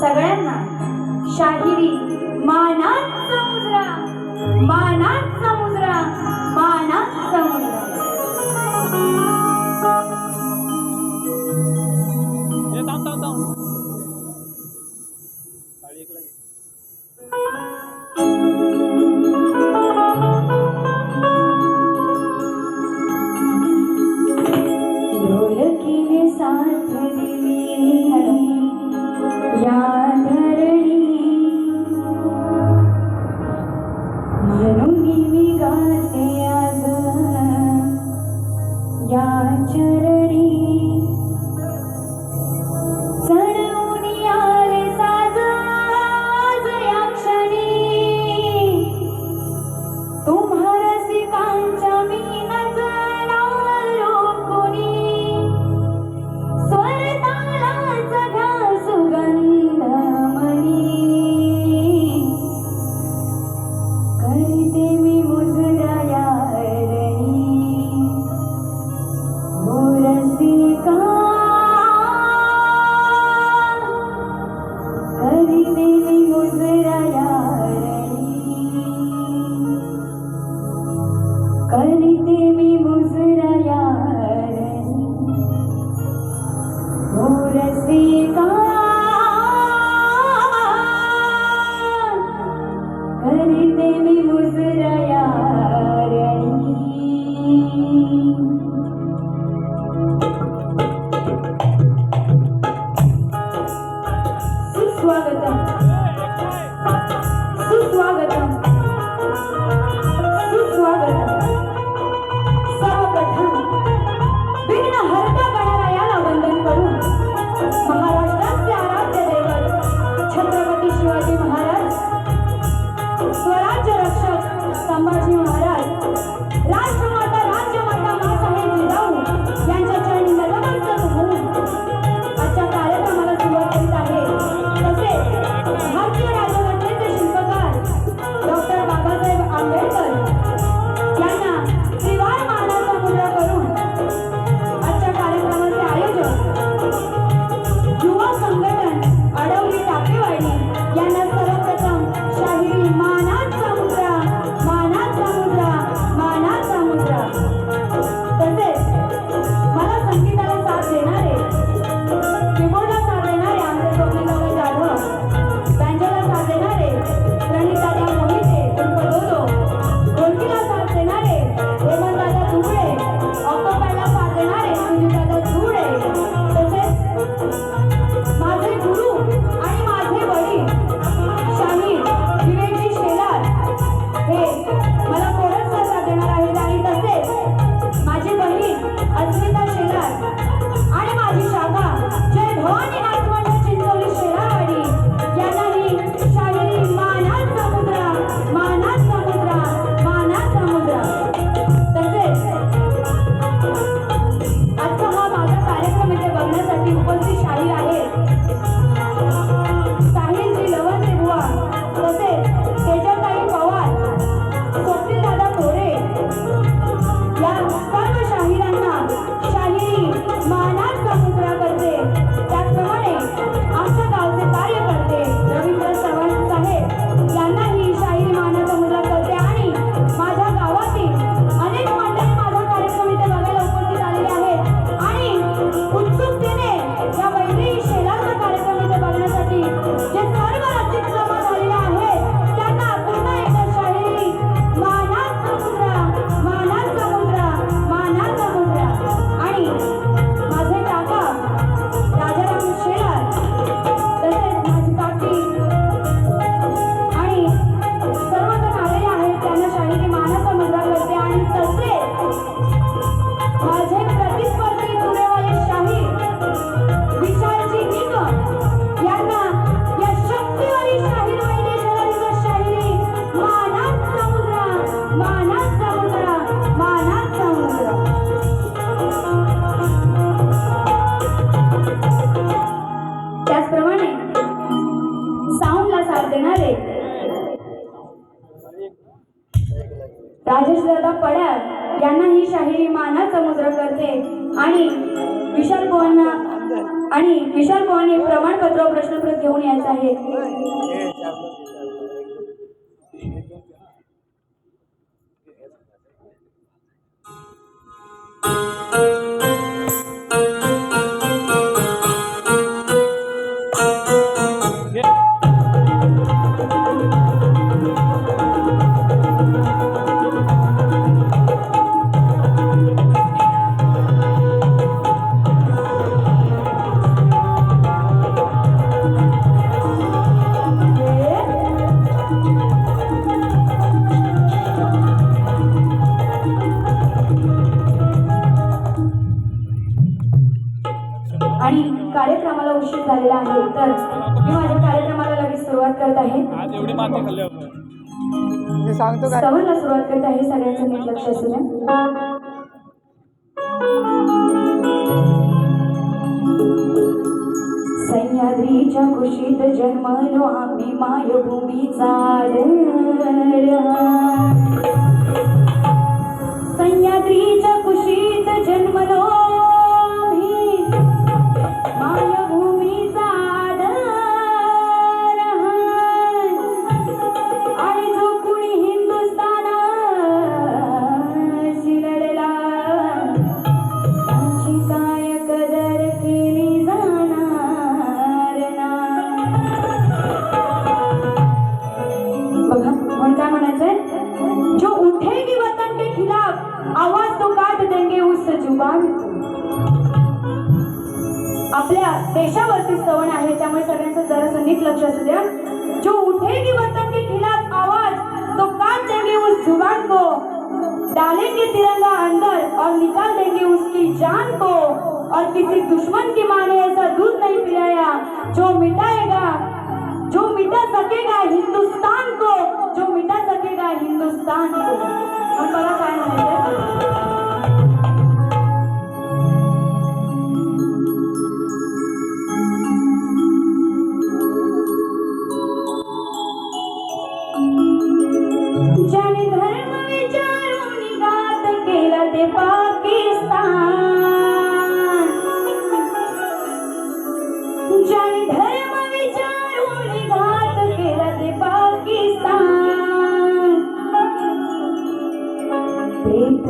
सगळ्यांना शाहिरी मानात समुद्रा मानात राजेशदादा पड्यार यांना ही शाहिरी मानाचा समुद्र करते आणि विशाल बुवांना आणि विशाल पवारने प्रमाणपत्र प्रश्नपत्र घेऊन यायचं आहे घे. आणि कार्यक्रमाला उशीर झालेला आहे. तर मी माझ्या कार्यक्रमाला लगेच सुरुवात करत आहे. सवरला सुरुवात करत आहे सगळ्यांचं नीट लक्ष असू सह्याद्रीच्या कुशीत जन्मलो आम्ही मायभूमीचा सह्याद्रीच्या कुशीत जन्मलो उठेगी वतन के खिलाफ आवाज तो काट देंगे उस जुबान आपल्या देशावरती सवण आहे त्यामुळे सगळ्यांचं जरासं नीट लक्ष असू द्या. जो उठेगी वतन के खिलाफ आवाज तो काट देंगे उस जुबान को. डालेंगे तिरंगा अंदर और निकाल देंगे उसकी जान को. और किसी दुश्मन की माँ ने ऐसा दूध नहीं पिलाया जो मिटाएगा जो मिटा सकेगा हिंदुस्तान को.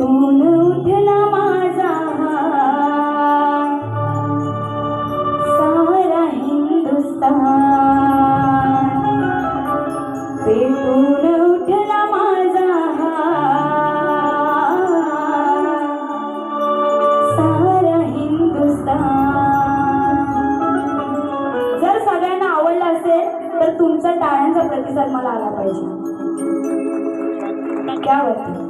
पेटून उठला माझा सारा हिंदुस्तान. पेटून उठला माझा सारा हिंदुस्तान. जर सगळ्यांना आवडलं असेल तर तुमचा टाळ्यांचा प्रतिसाद मला आला पाहिजे. क्या one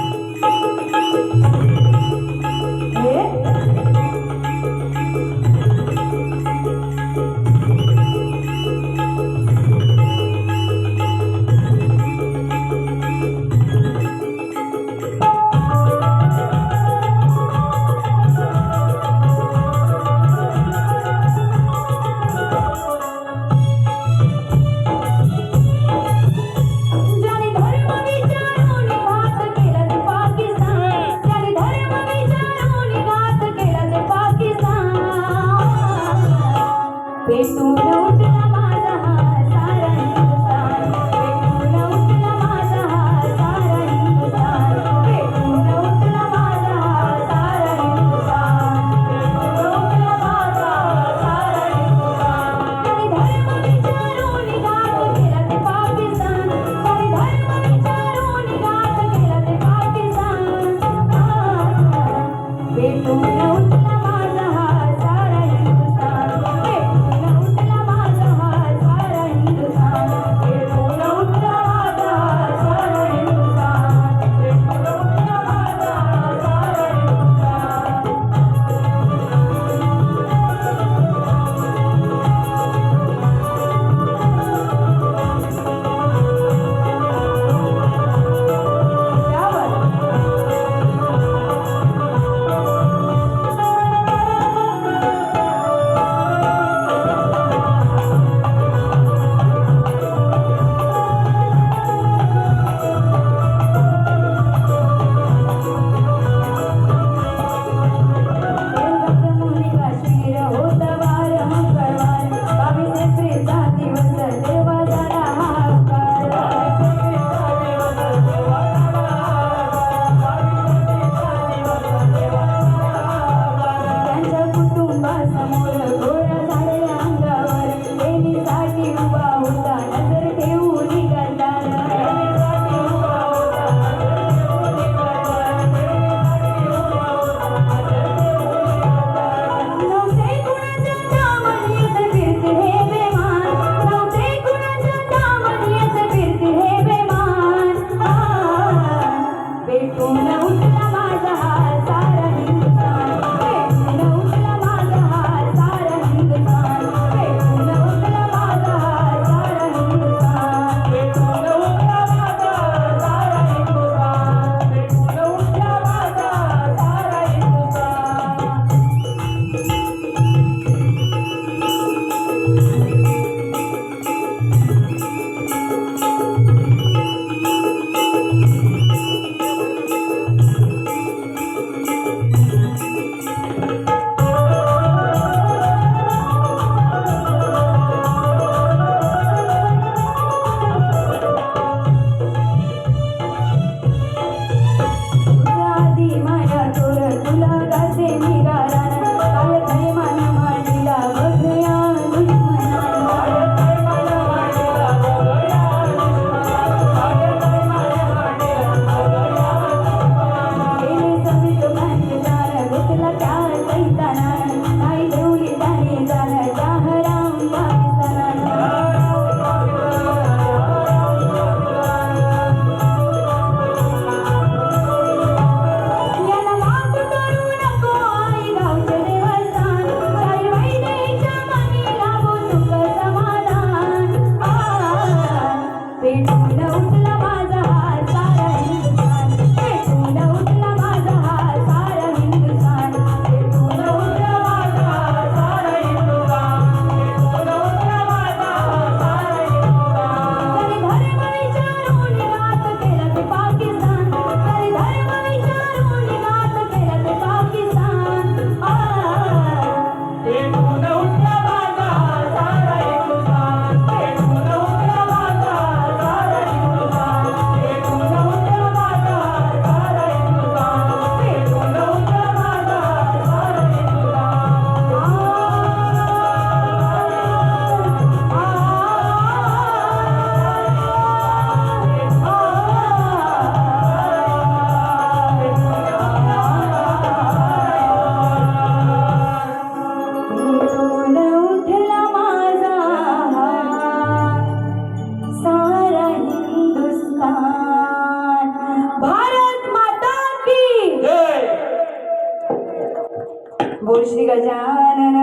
Shri Gajanan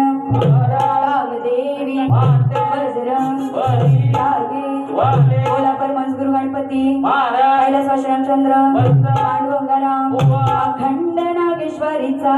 देवी बोला परमंस गुरु गणपती कैलास श्रामचंद्र पांडुरंगाराम अखंड नागेश्वरीचा